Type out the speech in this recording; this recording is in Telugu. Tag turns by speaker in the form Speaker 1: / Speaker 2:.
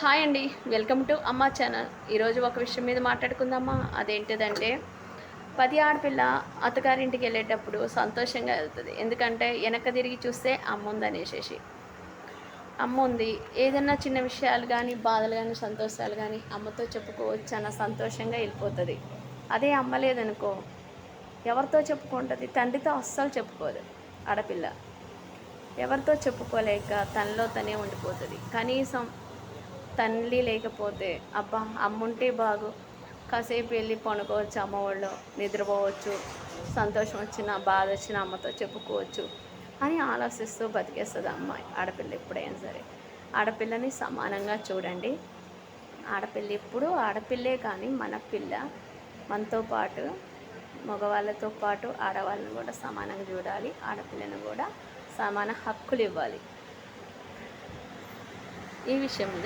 Speaker 1: హాయ్ అండి. Welcome to Amma channel. ఈరోజు ఒక విషయం మీద మాట్లాడుకుందామా? అదేంటిదంటే పది ఆడపిల్ల అత్తగారింటికి వెళ్ళేటప్పుడు సంతోషంగా వెళ్తుంది. ఎందుకంటే వెనక తిరిగి చూస్తే అమ్మ ఉందనేసేసి అమ్మ ఉంది. ఏదైనా చిన్న విషయాలు కానీ బాధలు కానీ సంతోషాలు కానీ అమ్మతో చెప్పుకోవచ్చు అన్న సంతోషంగా వెళ్ళిపోతుంది. అదే అమ్మ లేదనుకో ఎవరితో చెప్పుకుంటుంది? తండ్రితో అస్సలు చెప్పుకోదు ఆడపిల్ల. ఎవరితో చెప్పుకోలేక తనలో తనే ఉండిపోతుంది. కనీసం తల్లి లేకపోతే అబ్బా అమ్ముంటే బాగు. కాసేపు వెళ్ళి పనుకోవచ్చు అమ్మ వాళ్ళు నిద్రపోవచ్చు సంతోషం వచ్చిన బాధ వచ్చిన అమ్మతో చెప్పుకోవచ్చు అని ఆలోచిస్తూ బతికేస్తుంది అమ్మాయి. ఆడపిల్ల ఎప్పుడైనా సరే. ఆడపిల్లని సమానంగా చూడండి. ఆడపిల్ల ఎప్పుడు ఆడపిల్లే కానీ మన పిల్ల మనతో పాటు మగవాళ్ళతో పాటు ఆడవాళ్ళని కూడా సమానంగా చూడాలి. ఆడపిల్లను కూడా సమాన హక్కులు ఇవ్వాలి. ఈ విషయం